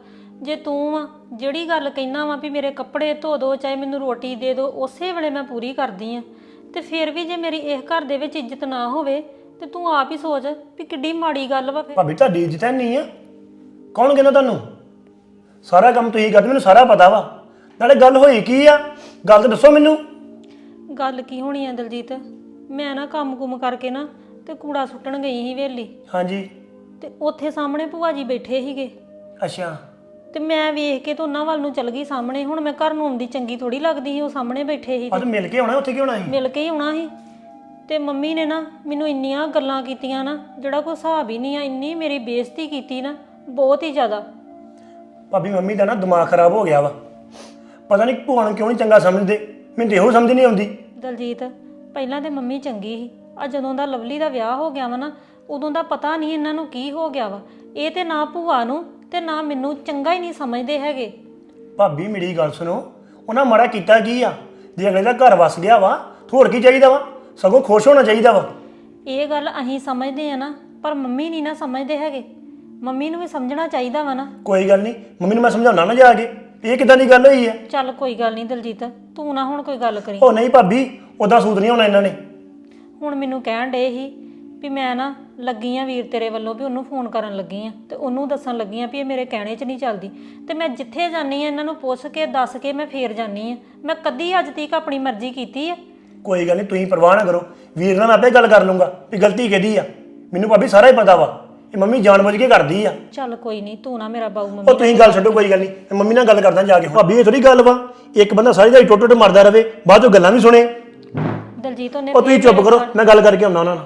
ਜੇ ਤੂੰ ਆ ਜਿਹੜੀ ਗੱਲ ਕਹਿਣਾ ਵਾ ਵੀ ਮੇਰੇ ਕੱਪੜੇ ਧੋ ਦੋ ਚਾਹੇ ਮੈਨੂੰ ਰੋਟੀ ਦੇ ਦੋ ਉਸੇ ਵੇਲੇ ਮੈਂ ਪੂਰੀ ਕਰਦੀ ਆ। ਤੇ ਫਿਰ ਵੀ ਜੇ ਮੇਰੀ ਇਸ ਘਰ ਦੇ ਵਿੱਚ ਇੱਜ਼ਤ ਨਾ ਹੋਵੇ ਤੇ ਤੂੰ ਆਪ ਹੀ ਸੋਚ ਵੀ ਕਿੱਡੀ ਮਾੜੀ ਗੱਲ ਵਾ ਫਿਰ। ਭਾਬੀ ਤੁਹਾਡੀ ਇੱਜ਼ਤ ਹੈ ਨਹੀਂ ਆ। ਕੌਣ ਕਹਿੰਦਾ ਤੁਹਾਨੂੰ? ਸਾਰਾ ਕੰਮ ਤੁਸੀਂ ਕਰਦੇ ਮੈਨੂੰ ਸਾਰਾ ਪਤਾ ਵਾ। ਨਾਲੇ ਗੱਲ ਹੋਈ ਕੀ ਆ? ਗੱਲ ਤਾਂ ਦੱਸੋ ਮੈਨੂੰ। ਗੱਲ ਕੀ ਹੋਣੀ ਆ ਦਲਜੀਤ? ਮੈਂ ਨਾ ਕੰਮ-ਕੁਮ ਕਰਕੇ ਨਾ ਤੇ ਕੂੜਾ ਸੁੱਟਣ ਗਈ ਸੀ ਵੇਲੀ ਹਾਂਜੀ। ਤੇ ਉੱਥੇ ਸਾਹਮਣੇ ਭੂਆ ਜੀ ਬੈਠੇ ਸੀਗੇ। ਅੱਛਾ। ਤੇ ਮੈਂ ਵੇਖ ਕੇ ਤੇ ਉਹਨਾਂ ਵੱਲ ਨੂੰ ਚਲ ਗਈ ਸਾਹਮਣੇ। ਹੁਣ ਮੈਂ ਘਰ ਨੂੰ ਆਉਂਦੀ ਚੰਗੀ ਥੋੜੀ ਲੱਗਦੀ ਸੀ ਉਹ ਸਾਹਮਣੇ ਬੈਠੇ ਸੀ ਆ ਤਾਂ ਮਿਲ ਕੇ ਆਉਣਾ ਉੱਥੇ ਕੀ ਹੋਣਾ ਸੀ? ਮਿਲ ਕੇ ਹੀ ਆਉਣਾ ਸੀ। ਤੇ ਮੰਮੀ ਨੇ ਨਾ ਮੈਨੂੰ ਇੰਨੀਆਂ ਗੱਲਾਂ ਕੀਤੀਆਂ ਨਾ ਜਿਹੜਾ ਕੋਈ ਹਿਸਾਬ ਹੀ ਨਹੀਂ ਆ ਇੰਨੀ ਮੇਰੀ ਬੇਇੱਜ਼ਤੀ ਕੀਤੀ ਨਾ ਬਹੁਤ ਹੀ ਜ਼ਿਆਦਾ। ਭਾਬੀ ਮੰਮੀ ਦਾ ਨਾ ਦਿਮਾਗ ਖਰਾਬ ਹੋ ਗਿਆ ਵਾ। ਪਤਾ ਨਹੀਂ ਭੂਆ ਨੂੰ ਕਿਉਂ ਨਹੀਂ ਚੰਗਾ ਸਮਝਦੇ ਮੈਨੂੰ ਤੇ ਇਹੋ ਸਮਝ ਨਹੀਂ ਆਉਂਦੀ। ਦਲਜੀਤ ਪਹਿਲਾਂ ਤੇ ਮੰਮੀ ਚੰਗੀ ਸੀ। ਆ ਜਦੋਂ ਦਾ ਲਵਲੀ ਦਾ ਵਿਆਹ ਹੋ ਗਿਆ ਵਾ ਨਾ ਉਦੋਂ ਦਾ ਪਤਾ ਨਹੀਂ ਇਹਨਾਂ ਨੂੰ ਕੀ ਹੋ ਗਿਆ ਵਾ। ਇਹ ਤੇ ਨਾ ਭੂਆ ਨੂੰ ਤੇ ਨਾ ਮੈਨੂੰ ਚੰਗਾ ਹੀ ਨਹੀਂ ਸਮਝਦੇ ਹੈਗੇ। ਭਾਬੀ ਮੇਰੀ ਗੱਲ ਸੁਣੋ। ਉਹਨਾਂ ਮਾੜਾ ਕੀਤਾ ਕੀ ਆ? ਜੇ ਅਗਲੇ ਦਾ ਘਰ ਵਸ ਗਿਆ ਵਾ ਹੋਰ ਕੀ ਚਾਹੀਦਾ ਵਾ? ਸਗੋਂ ਖੁਸ਼ ਹੋਣਾ ਚਾਹੀਦਾ ਵਾ। ਇਹ ਗੱਲ ਅਸੀਂ ਸਮਝਦੇ ਆ ਨਾ ਪਰ ਮੰਮੀ ਨਹੀਂ ਨਾ ਸਮਝਦੇ ਹੈਗੇ। ਮੰਮੀ ਨੂੰ ਵੀ ਸਮਝਣਾ ਚਾਹੀਦਾ ਵਾ ਨਾ। ਕੋਈ ਗੱਲ ਨਹੀਂ ਮੰਮੀ ਨੂੰ ਮੈਂ ਸਮਝਾਉਣਾ ਨਾ ਜਾ ਕੇ। ਇਹ ਕਿਦਾਂ ਦੀ ਗੱਲ ਹੋਈ ਹੈ ਚੱਲ ਕੋਈ ਗੱਲ ਨਹੀਂ ਦਲਜੀਤ ਤੂੰ ਨਾ ਹੁਣ ਕੋਈ ਗੱਲ ਕਰੀ। ਉਹ ਨਹੀਂ ਭਾਬੀ ਉਦਾਂ ਸੂਤ ਨਹੀਂ ਹੋਣਾ ਇਹਨਾਂ ਨੇ। ਹੁਣ ਮੈਨੂੰ ਕਹਿਣ ਡੇ ਸੀ ਵੀ ਮੈਂ ਨਾ ਲੱਗੀ ਆ ਵੀਰ ਤੇਰੇ ਵੱਲੋਂ ਵੀ ਉਹਨੂੰ ਫੋਨ ਕਰਨ ਲੱਗੀ ਆ ਤੇ ਉਹਨੂੰ ਦੱਸਣ ਲੱਗੀ ਆ ਵੀ ਇਹ ਮੇਰੇ ਕਹਿਣੇ 'ਚ ਨਹੀਂ ਚੱਲਦੀ ਤੇ ਮੈਂ ਜਿੱਥੇ ਜਾਨੀ ਆ ਇਹਨਾਂ ਨੂੰ ਪੁੱਛ ਕੇ ਦੱਸ ਕੇ ਮੈਂ ਫੇਰ ਜਾਨੀ ਆ। ਮੈਂ ਕਦੀ ਅੱਜ ਤੀਕ ਆਪਣੀ ਮਰਜ਼ੀ ਕੀਤੀ ਆ। ਕੋਈ ਗੱਲ ਨਹੀਂ ਤੁਸੀਂ ਪਰਵਾਹ ਨਾ ਕਰੋ। ਵੀਰ ਨਾਲ ਮੈਂ ਆਪੇ ਗੱਲ ਕਰ ਲੂੰਗਾ ਵੀ ਗਲਤੀ ਕਿਹਦੀ ਆ। ਮੈਨੂੰ ਭਾਬੀ ਸਾਰਾ ਹੀ ਪਤਾ ਵਾ ਇਹ ਮੰਮੀ ਜਾਣਬੁੱਝ ਕੇ ਕਰਦੀ ਆ। ਚੱਲ ਕੋਈ ਨਹੀਂ ਤੂੰ ਨਾ ਮੇਰਾ ਬਾਊ ਮੰਮੀ ਉਹ ਤੁਸੀਂ ਗੱਲ ਛੱਡੋ ਕੋਈ ਗੱਲ ਨਹੀਂ। ਮੈਂ ਮੰਮੀ ਨਾਲ ਗੱਲ ਕਰਦਾ ਜਾ ਕੇ। ਭਾਬੀ ਇਹ ਥੋੜੀ ਗੱਲ ਵਾ। ਇੱਕ ਬੰਦਾ ਸਾਰੀ ਦਿਹਾੜੀ ਟੁੱਟ ਟੁੱਟ ਮਰਦਾ ਰਵੇ ਬਾਅਦ ਚੋਂ ਗੱਲਾਂ ਵੀ ਸੁਣੇ। ਦਲਜੀਤ ਉਹਨੇ ਉਹ ਤੁਸੀਂ ਚੁੱਪ ਕਰੋ ਮੈਂ ਗੱਲ ਕਰਕੇ ਆਉਣਾ ਉਹਨਾਂ ਨਾਲ।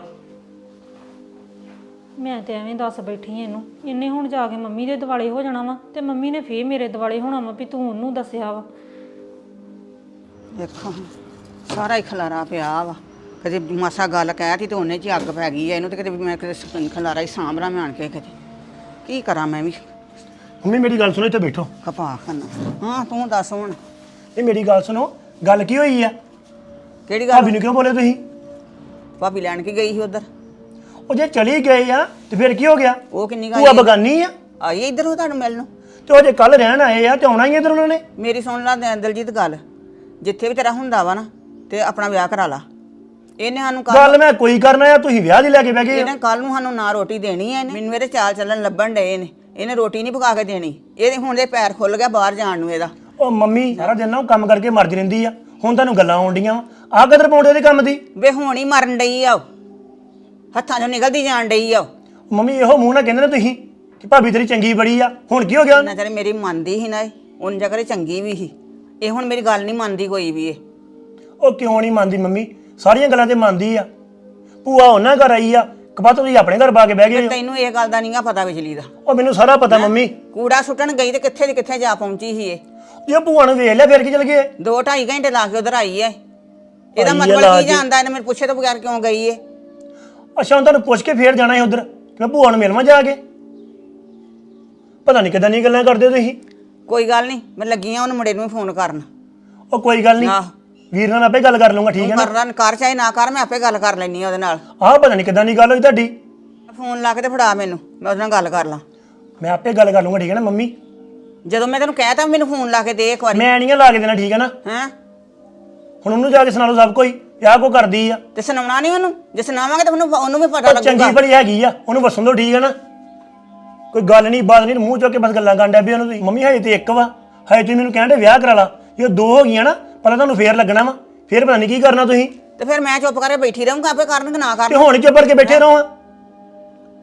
ਮੈਂ ਤੇ ਐਵੇਂ ਦੱਸ ਬੈਠੀ ਆਂ ਇਹਨੂੰ। ਇਹਨੇ ਹੁਣ ਜਾ ਕੇ ਮੰਮੀ ਦੇ ਦਿਵਾਲੇ ਹੋ ਜਾਣਾ ਵਾ ਤੇ ਮੰਮੀ ਨੇ ਫੇਰ ਮੇਰੇ ਦਿਵਾਲੇ ਹੋਣਾ ਵਾ ਵੀ ਤੂੰ ਉਹਨੂੰ ਦੱਸਿਆ ਵਾ। ਦੇਖੋ ਸਾਰਾ ਹੀ ਖਲਾਰਾ ਪਿਆ ਵਾ। ਕਦੇ ਮਾਸਾ ਗੱਲ ਕਹਿਤੀ ਤੇ ਉਹਨੇ ਚ ਹੀ ਅੱਗ ਪੈ ਗਈ ਐ ਇਹਨੂੰ ਤੇ ਕਿਤੇ ਵੀ ਮੈਂ ਕਿਤੇ ਸ- ਖਲਾਰਾ ਹੀ ਸਾਂਭਰਾ ਮੈਂ ਆਣ ਕੇ ਕਿਤੇ ਕੀ ਕਰਾਂ ਮੈਂ ਵੀ? ਮੰਮੀ ਮੇਰੀ ਗੱਲ ਸੁਣੋ ਇੱਥੇ ਬੈਠੋ। ਕਪਾ ਖਾਨਾ। ਹਾਂ ਤੂੰ ਦੱਸ ਹੁਣ। ਇਹ ਮੇਰੀ ਗੱਲ ਸੁਣੋ ਗੱਲ ਕੀ ਹੋਈ ਆ? ਕਿਹੜੀ ਗੱਲ? ਭਾਬੀ ਨੂੰ ਕਿਉਂ ਬੋਲੇ ਤੁਸੀਂ? ਭਾਬੀ ਲੈਣ ਕੇ ਗਈ ਸੀ ਉਧਰ। ਉਹ ਜੇ ਚਲੀ ਗਏ ਆ ਤੇ ਫਿਰ ਕੀ ਹੋ ਗਿਆ? ਉਹ ਕਿੰਨੀ ਭੂਆ ਗੱਲ ਬਗਾਨੀ ਆ। ਆਈ ਇਧਰੋਂ ਤੁਹਾਨੂੰ ਮਿਲਣ ਨੂੰ? ਤੇ ਉਹ ਜੇ ਕੱਲ ਰਹਿਣ ਆਏ ਆ ਤੇ ਆਉਣਾ ਹੀ ਇਧਰ ਉਹਨਾਂ ਨੇ? ਮੇਰੀ ਸੁਣ ਲਾ ਦ- ਦਲਜੀਤ ਗੱਲ। ਜਿੱਥੇ ਵੀ ਤੇਰਾ ਹੁੰਦਾ ਵਾ ਨਾ ਤੇ ਆਪਣਾ ਵਿਆਹ ਕਰਾ ਲਾ। ਇਹਨੇ ਸਾਨੂੰ ਕੱਲ ਗੱਲ ਮੈਂ ਕੋਈ ਕਰਨਾ ਆ ਤੁਸੀਂ ਵਿਆਹ ਦੀ ਲੈ ਕੇ ਬਹਿ ਗਏ। ਇਹਨੇ ਕੱਲ ਨੂੰ ਸਾਨੂੰ ਨਾ ਰੋਟੀ ਦੇਣੀ ਐ ਇਹਨੇ। ਮੈਨੂੰ ਇਹਦੇ ਚਾਲ ਚੱਲਣ ਲੱਭਣ ਡਏ ਨੇ ਇਹਨੇ ਰੋਟੀ ਨਹੀਂ ਪਕਾ ਕੇ ਦੇਣੀ। ਇਹਦੇ ਹੁਣ ਦੇ ਪੈਰ ਖੁੱਲ ਗਿਆ ਬਾਹਰ ਜਾਣ ਨੂੰ ਇਹਦਾ। ਉਹ ਮੰਮੀ ਸਾਰਾ ਦਿਨ ਨਾ ਉਹ ਕੰਮ ਕਰਕੇ ਮਰਜ ਰਹਿੰਦੀ ਆ। ਹੁਣ ਤੁਹਾਨੂੰ ਗੱਲਾਂ ਆਉਂਦੀਆਂ ਆ ਕਦਰ ਪਾਉਂਦੇ ਉਹਦੇ ਕੰਮ ਦੀ। ਵੇ ਹੁਣ ਹੀ ਮਰਨ ਡਈ ਆ ਉਹ। ਹੱਥਾਂ 'ਚੋਂ ਨਿਕਲਦੀ ਜਾਣ ਡਈ ਆ ਉਹ। ਮੰਮੀ ਇਹੋ ਮੂੰਹ ਨਾਲ ਕਹਿੰਦੇ ਨੇ ਤੁਸੀਂ ਕਿ ਭਾਬੀ ਤੇਰੀ ਚੰਗੀ ਬੜੀ ਆ। ਹੁਣ ਕੀ ਹੋ ਗਿਆ? ਉਹਨਾਂ ਚਿਰ ਮੇਰੀ ਮੰਨਦੀ ਸੀ ਨਾ ਇਹ ਉਹਨਾਂ ਜਗਰੇ ਚੰਗੀ ਵੀ ਸੀ। ਇਹ ਹੁਣ ਮੇਰੀ ਗੱਲ ਨਹੀਂ ਮੰਨਦੀ ਕੋਈ ਵੀ ਇਹ। ਉਹ ਕਿਉਂ ਨਹੀਂ ਮੰਨਦੀ ਮੰਮੀ? ਸਾਰੀਆਂ ਗੱਲਾਂ ਤੇ ਮੰਨਦੀ ਆ। ਭੂਆ ਉਹਨਾਂ ਘਰ ਆਈ ਆ। ਕਪਾ ਤੁਸੀਂ ਆਪਣੇ ਘਰ ਪਾ ਕੇ ਬਹਿ ਗਏ ਹੋ। ਤੈਨੂੰ ਇਹ ਗੱਲ ਦਾ ਨਹੀਂਗਾ ਪਤਾ ਵਿਚਲੀ ਦਾ। ਉਹ ਮੈਨੂੰ ਸਾਰਾ ਪਤਾ ਮੰਮੀ। ਕੂੜਾ ਸੁੱਟਣ ਗਈ ਤੇ ਕਿੱਥੇ ਦੀ ਕਿੱਥੇ ਜਾ ਪਹੁੰਚੀ ਸੀ ਇਹ। ਜੇ ਭੂਆ ਨੂੰ ਵੇਖ ਲਿਆ ਫਿਰ ਕੀ ਚਲ ਗਏ? ਦੋ ਢਾਈ ਘੰਟੇ ਲਾ ਕੇ ਉਧਰ ਆਈ ਐ। ਇਹਦਾ ਮਤਲਬ ਕੀ। ਜਾਂਦਾ? ਇਹਨੇ ਮੈਨੂੰ ਪੁੱਛੇ ਤੋਂ ਬਗੈਰ ਕਿਉਂ ਗਈ ਏ? ਅੱਛਾ ਹੁਣ ਤੁਹਾਨੂੰ ਪੁੱਛ ਕੇ ਫੇਰ ਜਾਣਾ ਹੈ ਉਧਰ। ਕਿ ਭੂਆ ਨੂੰ ਮਿਲਵਾਂ ਜਾ ਕੇ। ਪਤਾ ਨਹੀਂ ਕਿਦਾਂ ਨਹੀਂ ਗੱਲਾਂ ਕਰਦੇ ਹੋ ਤੁਸੀਂ। ਕੋਈ ਗੱਲ ਨਹੀਂ ਮੈਂ ਲੱਗੀ ਆ ਉਹਨੂੰ ਮੁੰਡੇ ਨੂੰ ਵੀ ਫੋਨ ਕਰਨ। ਉਹ ਕੋਈ ਗੱਲ ਨਹੀਂ ਆਹ। ਵੀਰ ਨਾਲ ਮੈਂ ਆਪੇ ਗੱਲ ਕਰ ਲੂੰਗਾ ਠੀਕ ਹੈ ਨਾ? ਕਰਨਾ ਕਰ ਚਾਹੇ ਨਾ ਕਰ ਮੈਂ ਆਪੇ ਗੱਲ ਕਰ ਲੈਣੀ ਆ ਉਹਦੇ ਨਾਲ। ਆਹ ਪਤਾ ਨਹੀਂ ਕਿਦਾਂ ਦੀ ਗੱਲ ਹੋਈ ਤੁਹਾਡੀ। ਫੋਨ ਲਾ ਕੇ ਤੇ ਫੜਾ ਮੈਨੂੰ ਮੈਂ ਉਹਦੇ ਨਾਲ ਗੱਲ ਕਰ ਲਾਂ। ਮੈਂ ਆਪੇ ਗੱਲ ਕਰ ਲੂੰਗਾ ਠੀਕ ਹੈ ਨਾ ਮੰਮੀ? ਜਦੋਂ ਮੈਂ ਤੈਨੂੰ ਕਹਿਤਾ ਮੈਨੂੰ ਫੋਨ ਲਾ ਕੇ ਦੇ ਇੱਕ ਵਾਰੀ। ਮੈਂ ਨਹੀਂ ਲਾ ਕੇ ਦੇਣਾ ਠੀਕ ਹੈ ਨਾ? ਹੈਂ? ਹੁਣ ਉਹਨੂੰ ਜਾ ਕੇ ਸੁਣਾ ਲਓ ਸਭ ਕੋਈ ਆਹ ਕੋ ਕਰਦੀ ਆ। ਤੇ ਸੁਣਾਉਣਾ ਨਹੀਂ ਉਹਨੂੰ? ਜੇ ਸੁਣਾਵਾਂਗੇ ਤਾਂ ਉਹਨੂੰ ਉਹਨੂੰ ਵੀ ਪਤਾ ਉਹ ਲੱਗੂਗਾ। ਚੰਗੀ ਬੜੀ ਹੈਗੀ ਆ ਉਹਨੂੰ ਵਸਣ ਦੋ ਠੀਕ ਹੈ ਨਾ। ਕੋਈ ਗੱਲ ਨਹੀਂ ਬਾਤ ਨਹੀਂ ਮੂੰਹ ਚੁੱਕ ਕੇ ਬਸ ਗੱਲਾਂ ਕਰਨ ਡਿਆ ਵੀ ਉਹਨੂੰ ਤੁਸੀਂ ਮੰਮੀ ਹਜੇ ਤੇ ਇੱਕ ਵਾ ਹਜੇ ਤੁਸੀਂ ਮੈਨੂੰ ਕਹਿੰਦੇ ਵਿਆਹ ਕਰਾ ਲਾ। ਜੇ ਦੋ ਹੋ ਗਈਆਂ ਨਾ ਪਹਿਲਾਂ ਤੁਹਾਨੂੰ ਫੇਰ ਲੱਗਣਾ ਵਾ। ਫੇਰ ਪਤਾ ਨਹੀਂ ਕੀ ਕਰਨਾ ਤੁਸੀਂ। ਤੇ ਫਿਰ ਮੈਂ ਚੁੱਪ ਕਰਕੇ ਬੈਠੀ ਰਹੂੰਗਾ ਆਪੇ ਕਰਨ ਕਿ ਨਾ ਤੇ ਕਰਨ ਹੁਣ ਹੀ ਚੁੱਪ ਕਰਕੇ ਬੈਠੇ ਰਹੋ। ਆ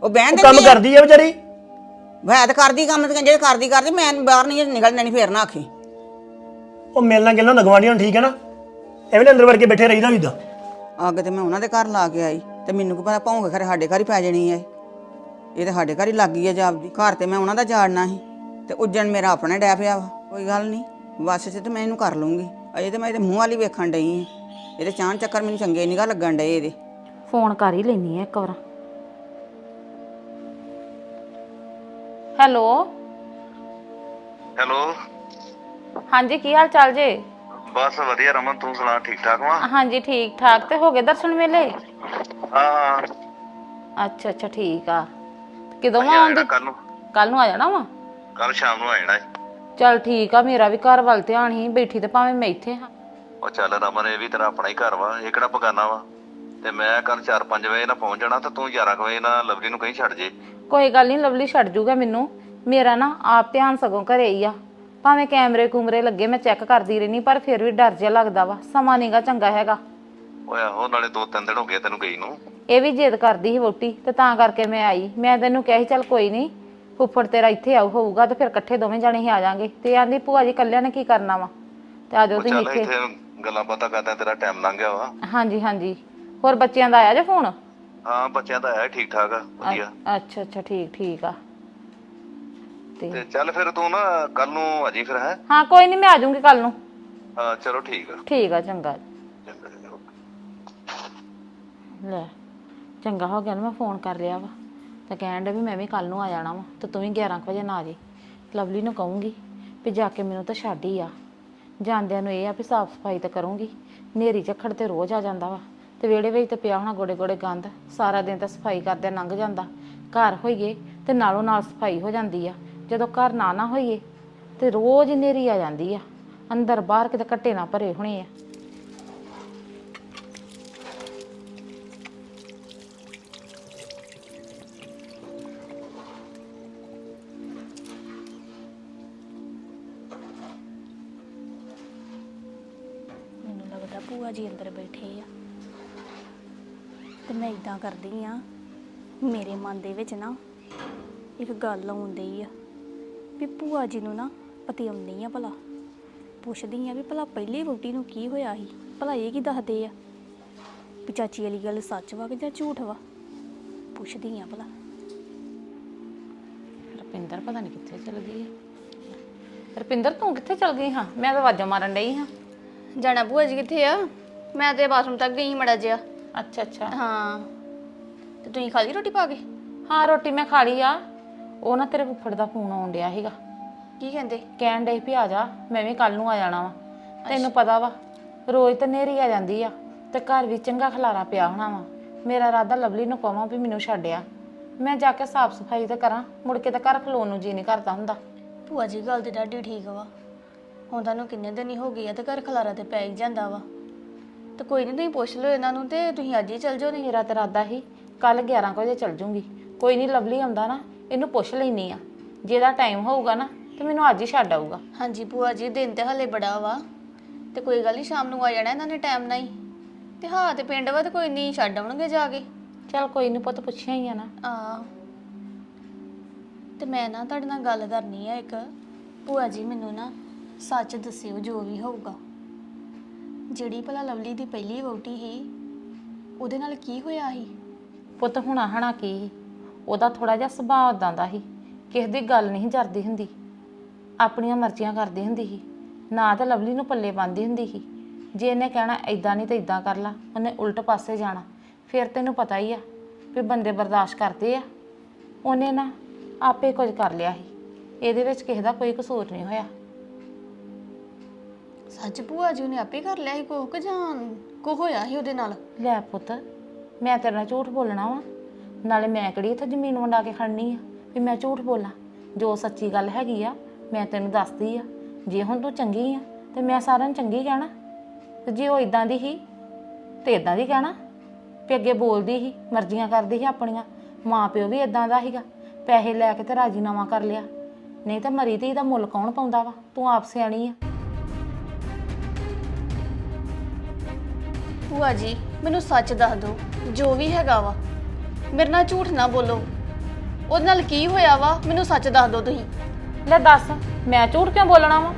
ਉਹ ਬਹਿਣ ਉਹ ਕੰਮ ਦਿੰਦੀ ਕਰਦੀ ਆ ਵਿਚਾਰੀ। ਮੈਂ ਤਾਂ ਕਰਦੀ ਕੰਮ ਤੇ ਜੇ ਕਰਦੀ ਕਰਦੀ ਮੈਂ ਬਾਹਰ ਨਹੀਂ ਨਿਕਲਣਾ ਨਹੀਂ ਫੇਰ ਨਾ ਆਖੀ। ਉਹ ਮਿਲਣਾ ਗਿਲਣਾ ਨਗਵਾਂਡੀਆਂ ਠੀਕ ਹੈ ਨਾ। ਐਵੇਂ ਨਾ ਅੰਦਰ ਵੜ ਕੇ ਬੈਠੇ ਰਹੀਦਾ ਹੁੰਦਾ ਅੱਗ ਤੇ ਮੈਂ ਉਹਨਾਂ ਦੇ ਘਰ ਲਾ ਕੇ ਆਈ ਤੇ ਮੈਨੂੰ ਕੀ ਪਤਾ ਭੌਂਕ ਖਰੇ ਸਾਡੇ ਘਰ ਹੀ ਪੈ ਜਾਣੀ ਐ। ਇਹ ਤੇ ਸਾਡੇ ਘਰ ਹੀ ਲੱਗ ਗਈ ਐ ਜਾਪਦੀ ਘਰ ਤੇ ਮੈਂ ਉਹਨਾਂ ਦਾ ਜਾੜਨਾ ਸੀ ਤੇ ਉੱਜਣ ਮੇਰਾ ਆਪਣੇ ਡੈ ਪਿਆ ਵਾ। ਕੋਈ ਗੱਲ ਨਹੀਂ ਬਸ ਚ ਤੇ ਮੈਂ ਇਹਨੂੰ ਕਰ ਲੂੰਗੀ। ਅਜੇ ਤੇ ਮੈਂ ਇਹਦੇ ਮੂੰਹ ਵਾਲੀ ਵੇਖਣ ਡਈ ਆਂ। ਇਹਦੇ ਚਾਣ ਚੱਕਰ ਮੈਨੂੰ ਚੰਗੇ ਨਿਗਾ ਲੱਗਣ ਡਏ ਇਹਦੇ। ਫੋਨ ਕਰ ਹੀ ਲੈਣੀ ਆ ਇੱਕ ਵਾਰ। ਹੈਲੋ। ਹੈਲੋ। ਹਾਂਜੀ ਕੀ ਹਾਲ ਚਾਲ ਜੇ? ਬਸ ਵਧੀਆ ਰਮਨ ਤੂੰ ਸੁਣਾ ਠੀਕ ਠਾਕ ਵਾ? ਹਾਂਜੀ ਠੀਕ ਠਾਕ। ਤੇ ਹੋ ਗਏ ਦਰਸ਼ਨ ਮੇਲੇ? ਹਾਂ ਅੱਛਾ ਅੱਛਾ ਠੀਕ ਆ। ਕਿਦੋਂ ਆਉਂਦੇ? ਕੱਲ ਨੂੰ। ਕੱਲ ਨੂੰ ਆ ਜਾਣਾ ਵਾ? ਕੱਲ ਸ਼ਾਮ ਨੂੰ ਆ ਜਾਣਾ। ਚਲ ਠੀਕ ਆ ਮੇਰਾ ਵੀ ਘਰ ਵੱਲ ਧਿਆਨ ਹੀ ਬੈਠੀ ਤੇ ਭਾਵੇਂ ਮੈਂ ਇੱਥੇ ਹਾਂ। ਉਹ ਚੱਲ ਰਮਨ ਇਹ ਵੀ ਤੇਰਾ ਆਪਣਾ ਹੀ ਘਰ ਵਾ ਇਹ ਕਿਹੜਾ ਬਗਾਨਾ ਵਾ? ਤੇ ਮੈਂ ਕੱਲ 4-5 ਵਜੇ ਨਾਲ ਪਹੁੰਚ ਜਾਣਾ ਤੇ ਤੂੰ 11 ਕੁ ਵਜੇ ਨਾਲ ਲਵਲੀ ਨੂੰ ਕਹੀਂ ਛੱਡ ਜੇ। ਕੋਈ ਗੱਲ ਨਹੀਂ ਲਵਲੀ ਛੱਡ ਜੂਗਾ ਮੈਨੂੰ। ਮੇਰਾ ਨਾ ਆਪ ਧਿਆਨ ਸਗੋਂ ਘਰੇ ਹੀ ਆ। ਭਾਵੇਂ ਕੈਮਰੇ ਕੁਮਰੇ ਲੱਗੇ ਮੈਂ ਚੈੱਕ ਕਰਦੀ ਰਹਿਣੀ ਪਰ ਫਿਰ ਵੀ ਡਰ ਜਿਹਾ ਲੱਗਦਾ ਵਾ। ਸਮਾਂ ਨਹੀਂਗਾ ਚੰਗਾ ਹੈਗਾ। ਓਏ ਆਹੋ ਨਾਲੇ ਦੋ ਤਿੰਨ ਦਿਨ ਹੋ ਗਏ ਤੈਨੂੰ ਗਈ ਨੂੰ। ਇਹ ਵੀ ਜਿੱਦ ਕਰਦੀ ਸੀ ਵੋਟੀ ਤੇ ਤਾਂ ਕਰਕੇ ਮੈਂ ਆਈ। ਮੈਂ ਤੈਨੂੰ ਕਿਹਾ ਸੀ ਚੱਲ ਕੋਈ ਨਹੀਂ ਫੁੱਫੜ ਤੇਰਾ ਇੱਥੇ ਆਉ ਹੋਊਗਾ ਤੇ ਫਿਰ ਇਕੱਠੇ ਦੋਵੇਂ ਜਾਣੇ ਹੀ ਆ ਜਾਾਂਗੇ। ਤੇ ਆਂਦੀ ਭੂਆ ਜੀ ਕੱਲਿਆਂ ਨੇ ਕੀ ਕਰਨਾ ਵਾ? ਤੇ ਆਜੋ ਤੁਸੀਂ ਚੱਲ ਇੱਥੇ ਇੱਥੇ ਗੱਲਾਂ ਬਾਤਾਂ ਕਰਦਾ ਤੇਰਾ ਟਾਈਮ ਲੰਘ ਗਿਆ ਵਾ। ਹਾਂਜੀ ਹਾਂਜੀ। ਹੋਰ ਬੱਚਿਆਂ ਦਾ ਆਇਆ ਜੇ ਫੋਨ? ਹਾਂ ਬੱਚਿਆਂ ਦਾ ਹੈ ਠੀਕ ਠਾਕ ਆ ਵਧੀਆ। ਅੱਛਾ ਅੱਛਾ ਠੀਕ ਠੀਕ ਆ। ਤੇ ਤੇ ਚੱਲ ਫਿਰ ਤੂੰ ਨਾ ਕੱਲ ਨੂੰ ਆ ਜੀ ਫਿਰ ਹੈ? ਹਾਂ ਕੋਈ ਨਹੀਂ ਮੈਂ ਆ ਜਾਊਂਗੀ ਕੱਲ ਨੂੰ। ਹਾਂ ਚਲੋ ਠੀਕ ਆ। ਠੀਕ ਆ ਚੰਗਾ। ਚੰਗਾ ਜੀ, ਓਕੇ। ਲੈ ਚੰਗਾ ਹੋ ਗਿਆ ਨਾ ਮੈਂ ਫੋਨ ਕਰ ਲਿਆ ਵਾ। ਤੇ ਕਹਿਣ ਦੇ ਵੀ ਮੈਂ ਵੀ ਕੱਲ ਨੂੰ ਆ ਜਾਣਾ ਵਾ ਤੇ ਤੂੰ ਵੀ 11 ਕੁ ਵਜੇ ਨਾ ਆ ਜੀ। ਲਵਲੀ ਨੂੰ ਕਹੂੰਗੀ ਵੀ ਜਾ ਕੇ ਮੈਨੂੰ ਤਾਂ ਛੱਡ ਹੀ ਆ। ਜਾਂਦਿਆਂ ਨੂੰ ਇਹ ਆ ਵੀ ਸਾਫ਼ ਸਫ਼ਾਈ ਤਾਂ ਕਰੂੰਗੀ। ਨੇਰੀ ਝੱਖੜ ਤੇ ਰੋਜ਼ ਆ ਜਾਂਦਾ ਵਾ। ਤੇ ਵਿਹੜੇ ਵਿੱਚ ਤੇ ਪਿਆ ਹੋਣਾ ਗੋੜੇ ਗੋੜੇ ਗੰਦ। ਸਾਰਾ ਦਿਨ ਤਾਂ ਸਫ਼ਾਈ ਕਰਦੇ ਲੰਘ ਜਾਂਦਾ। ਘਰ ਹੋਈਏ ਤੇ ਨਾਲੋਂ ਨਾਲ ਸਫ਼ਾਈ ਹੋ ਜਾਂਦੀ ਆ। ਜਦੋਂ ਘਰ ਨਾ ਨਾ ਹੋਈਏ ਤੇ ਰੋਜ਼ ਹਨੇਰੀ ਆ ਜਾਂਦੀ ਆ। ਅੰਦਰ ਬਾਹਰ ਕਿਤੇ ਘੱਟੇ ਨਾ ਭਰੇ ਹੋਣੇ ਆ। ਮੈਨੂੰ ਲੱਗਦਾ ਭੂਆ ਜੀ ਅੰਦਰ ਬੈਠੇ ਆ। ਤੇ ਮੈਂ ਇਦਾਂ ਕਰਦੀ ਆ, ਮੇਰੇ ਮਨ ਦੇ ਵਿੱਚ ਨਾ ਇੱਕ ਗੱਲ ਆਉਂਦੀ ਆ। ਵੀ ਭੂਆ ਜੀ ਨੂੰ ਨਾ ਪਤੀ ਆਉਂਦੀ ਆ ਭਲਾ। ਪੁੱਛਦੀ ਆ ਵੀ ਭਲਾ ਪਹਿਲੀ ਵੋਟੀ ਨੂੰ ਕੀ ਹੋਇਆ ਸੀ? ਭਲਾ ਇਹ ਕੀ ਦੱਸਦੇ ਆ? ਵੀ ਚਾਚੀ ਵਾਲੀ ਗੱਲ ਸੱਚ ਵਾ ਕਿ ਜਾਂ ਝੂਠ ਵਾ? ਪੁੱਛਦੀ ਆ ਭਲਾ। ਰਪਿੰਦਰ ਪਤਾ ਨਹੀਂ ਕਿੱਥੇ ਚਲ ਗਈ ਹੈ ਰਪਿੰਦਰ ਤੂੰ ਕਿੱਥੇ ਚਲ ਗਈ ਹਾਂ? ਮੈਂ ਤਾਂ ਆਵਾਜ਼ਾਂ ਮਾਰਨ ਡਈ ਹਾਂ। ਜਾਣਾ ਭੂਆ ਜੀ ਕਿੱਥੇ ਆ? ਮੈਂ ਤੇ ਬਾਥਰੂਮ ਤੱਕ ਗਈ ਮੜਾ ਜਿਆ ਅੱਛਾ ਅੱਛਾ। ਹਾਂ। ਤੇ ਤੁਸੀਂ ਖਾ ਲਈ ਰੋਟੀ ਪਾ ਕੇ? ਹਾਂ ਰੋਟੀ ਮੈਂ ਖਾ ਲਈ ਆ। ਉਹ ਨਾ ਤੇਰੇ ਫੁੱਫੜ ਦਾ ਫੋਨ ਆਉਣ ਡਿਆ ਸੀਗਾ। ਕੀ ਕਹਿੰਦੇ? ਕਹਿਣ ਡੇ ਵੀ ਆ ਜਾ ਮੈਂ ਵੀ ਕੱਲ ਨੂੰ ਆ ਜਾਣਾ ਵਾ। ਤੈਨੂੰ ਪਤਾ ਵਾ ਰੋਜ਼ ਤਾਂ ਨੇਰੀ ਆ ਜਾਂਦੀ ਆ ਤੇ ਘਰ ਵੀ ਚੰਗਾ ਖਲਾਰਾ ਪਿਆ ਹੋਣਾ ਵਾ। ਮੇਰਾ ਰਾਦਾ ਲਵਲੀ ਨੂੰ ਕਹਾਂ ਵੀ ਮੈਨੂੰ ਛੱਡਿਆ ਮੈਂ ਜਾ ਕੇ ਸਾਫ਼ ਸਫ਼ਾਈ ਤੇ ਕਰਾਂ ਮੁੜ ਕੇ ਤਾਂ ਘਰ ਖਲੋਣ ਨੂੰ ਜੀ ਨਹੀਂ ਕਰਦਾ ਹੁੰਦਾ। ਭੂਆ ਜੀ ਗੱਲ ਤੇ ਡਾਢੀ ਠੀਕ ਵਾ। ਹੁਣ ਤੁਹਾਨੂੰ ਕਿੰਨੇ ਦਿਨ ਹੀ ਹੋ ਗਏ ਆ ਤੇ ਘਰ ਖਲਾਰਾ ਤੇ ਪੈ ਹੀ ਜਾਂਦਾ ਵਾ। ਤੇ ਕੋਈ ਨਹੀਂ ਤੁਸੀਂ ਪੁੱਛ ਲਓ ਇਹਨਾਂ ਨੂੰ ਤੇ ਤੁਸੀਂ ਅੱਜ ਹੀ ਚੱਲ ਜਾਓ ਨਹੀਂ। ਮੇਰਾ ਤਾਂ ਇਰਾਦਾ ਸੀ ਕੱਲ 11 ਕੁ ਵਜੇ ਚੱਲ ਜੂੰਗੀ। ਕੋਈ ਨਹੀਂ ਲਵਲੀ ਆਉਂਦਾ ਨਾ ਇਹਨੂੰ ਪੁੱਛ ਲੈਣੀ ਆ। ਜਿਹਦਾ ਟਾਈਮ ਹੋਊਗਾ ਨਾ ਤੇ ਮੈਨੂੰ ਅੱਜ ਹੀ ਛੱਡ ਆਊਗਾ। ਹਾਂਜੀ ਭੂਆ ਜੀ ਦਿਨ ਤੇ ਹਲੇ ਬੜਾ ਵਾ। ਤੇ ਕੋਈ ਗੱਲ ਨਹੀਂ ਸ਼ਾਮ ਨੂੰ ਆ ਜਾਣਾ ਇਹਨਾਂ ਨੇ ਟਾਈਮ ਨਾਲ ਹੀ। ਤੇ ਹਾਂ ਤੇ ਪਿੰਡ ਵਾ ਤੇ ਕੋਈ ਨਹੀਂ ਛੱਡ ਆਉਣਗੇ ਜਾ ਕੇ। ਚਲ ਕੋਈ ਨਹੀਂ ਪੁੱਤ ਪੁੱਛਿਆ ਹੀ ਆ ਨਾ। ਆ ਤੇ ਮੈਂ ਨਾ ਤੁਹਾਡੇ ਨਾਲ ਗੱਲ ਕਰਨੀ ਆ ਇੱਕ। ਭੂਆ ਜੀ ਮੈਨੂੰ ਨਾ ਸੱਚ ਦੱਸਿਓ ਜੋ ਵੀ ਹੋਊਗਾ। ਜਿਹੜੀ ਭਲਾ ਲਵਲੀ ਦੀ ਪਹਿਲੀ ਵੋਟੀ ਸੀ ਉਹਦੇ ਨਾਲ ਕੀ ਹੋਇਆ ਸੀ? ਪੁੱਤ ਹੁਣਾ ਹਣਾ ਕੀ? ਉਹਦਾ ਥੋੜਾ ਜਿਹਾ ਸੁਭਾਅ ਉਦਾਂ ਦਾ ਸੀ ਕਿਸੇ ਦੀ ਗੱਲ ਨਹੀਂ ਜਰਦੀ ਹੁੰਦੀ। ਆਪਣੀਆਂ ਮਰਜ਼ੀਆਂ ਕਰਦੀ ਹੁੰਦੀ ਸੀ। ਨਾ ਤਾਂ ਲਵਲੀ ਨੂੰ ਪੱਲੇ ਬੰਦੀ ਹੁੰਦੀ ਸੀ। ਜੇ ਇਹਨੇ ਕਹਿਣਾ ਐਦਾਂ ਨਹੀਂ ਤੇ ਐਦਾਂ ਕਰ ਲਾ ਉਹਨੇ ਉਲਟ ਪਾਸੇ ਜਾਣਾ। ਫਿਰ ਤੈਨੂੰ ਪਤਾ ਹੀ ਆ ਵੀ ਬੰਦੇ ਬਰਦਾਸ਼ਤ ਕਰਦੇ ਆ। ਉਹਨੇ ਨਾ ਆਪੇ ਕੁਝ ਕਰ ਲਿਆ ਸੀ। ਇਹਦੇ ਵਿੱਚ ਕਿਸੇ ਦਾ ਕੋਈ ਕਸੂਰ ਨਹੀਂ ਹੋਇਆ। ਸੱਚ ਭੂਆ ਜੀ ਨੇ ਆਪੇ ਕਰ ਲਿਆ ਸੀ ਕੋਹ ਕਿ ਜਾਂ ਕੋ ਹੋਇਆ ਸੀ ਉਹਦੇ ਨਾਲ? ਲੈ ਪੁੱਤ ਮੈਂ ਤੇਰੇ ਨਾਲ ਝੂਠ ਬੋਲਣਾ ਵਾ। ਨਾਲੇ ਮੈਂ ਕਿਹੜੀ ਇੱਥੇ ਜ਼ਮੀਨ ਵੰਡਾ ਕੇ ਖੜਨੀ ਆ? ਵੀ ਮੈਂ ਝੂਠ ਬੋਲਾਂ। ਜੋ ਸੱਚੀ ਗੱਲ ਹੈਗੀ ਆ, ਮੈਂ ਤੈਨੂੰ ਦੱਸਦੀ ਆ। ਜੇ ਹੁਣ ਤੂੰ ਚੰਗੀ ਆ, ਤੇ ਮੈਂ ਸਾਰਿਆਂ ਨੂੰ ਚੰਗੀ ਕਹਿਣਾ। ਤੇ ਜੇ ਉਹ ਇਦਾਂ ਦੀ ਹੀ ਤੇ ਇਦਾਂ ਦੀ ਕਹਿਣਾ। ਵੀ ਅੱਗੇ ਬੋਲਦੀ ਸੀ, ਮਰਜ਼ੀਆਂ ਕਰਦੀ ਸੀ ਆਪਣੀਆਂ। ਮਾਂ ਪਿਓ ਵੀ ਇਦਾਂ ਦਾ ਸੀਗਾ। ਪੈਸੇ ਲੈ ਕੇ ਤੇ ਰਾਜੀਨਾਮਾ ਕਰ ਲਿਆ। ਨਹੀਂ ਤਾਂ ਮਰੀ ਤੇ ਇਹਦਾ ਮੁੱਲ ਕੌਣ ਪਾਉਂਦਾ ਵਾ? ਤੂੰ ਆਪ ਸਿਆਣੀ ਆ। ਭੂਆ ਜੀ, ਮੈਨੂੰ ਸੱਚ ਦੱਸ ਦਿਓ, ਜੋ ਵੀ ਹੈਗਾ ਵਾ ਮੇਰੇ ਨਾਲ ਝੂਠ ਨਾ ਬੋਲੋ। ਉਹਦੇ ਨਾਲ ਕੀ ਹੋਇਆ ਵਾ? ਮੈਨੂੰ ਸੱਚ ਦੱਸ ਦਿਓ ਤੁਸੀਂ। ਲੈ ਦੱਸ, ਮੈਂ ਝੂਠ ਕਿਉਂ ਬੋਲਣਾ ਵਾ?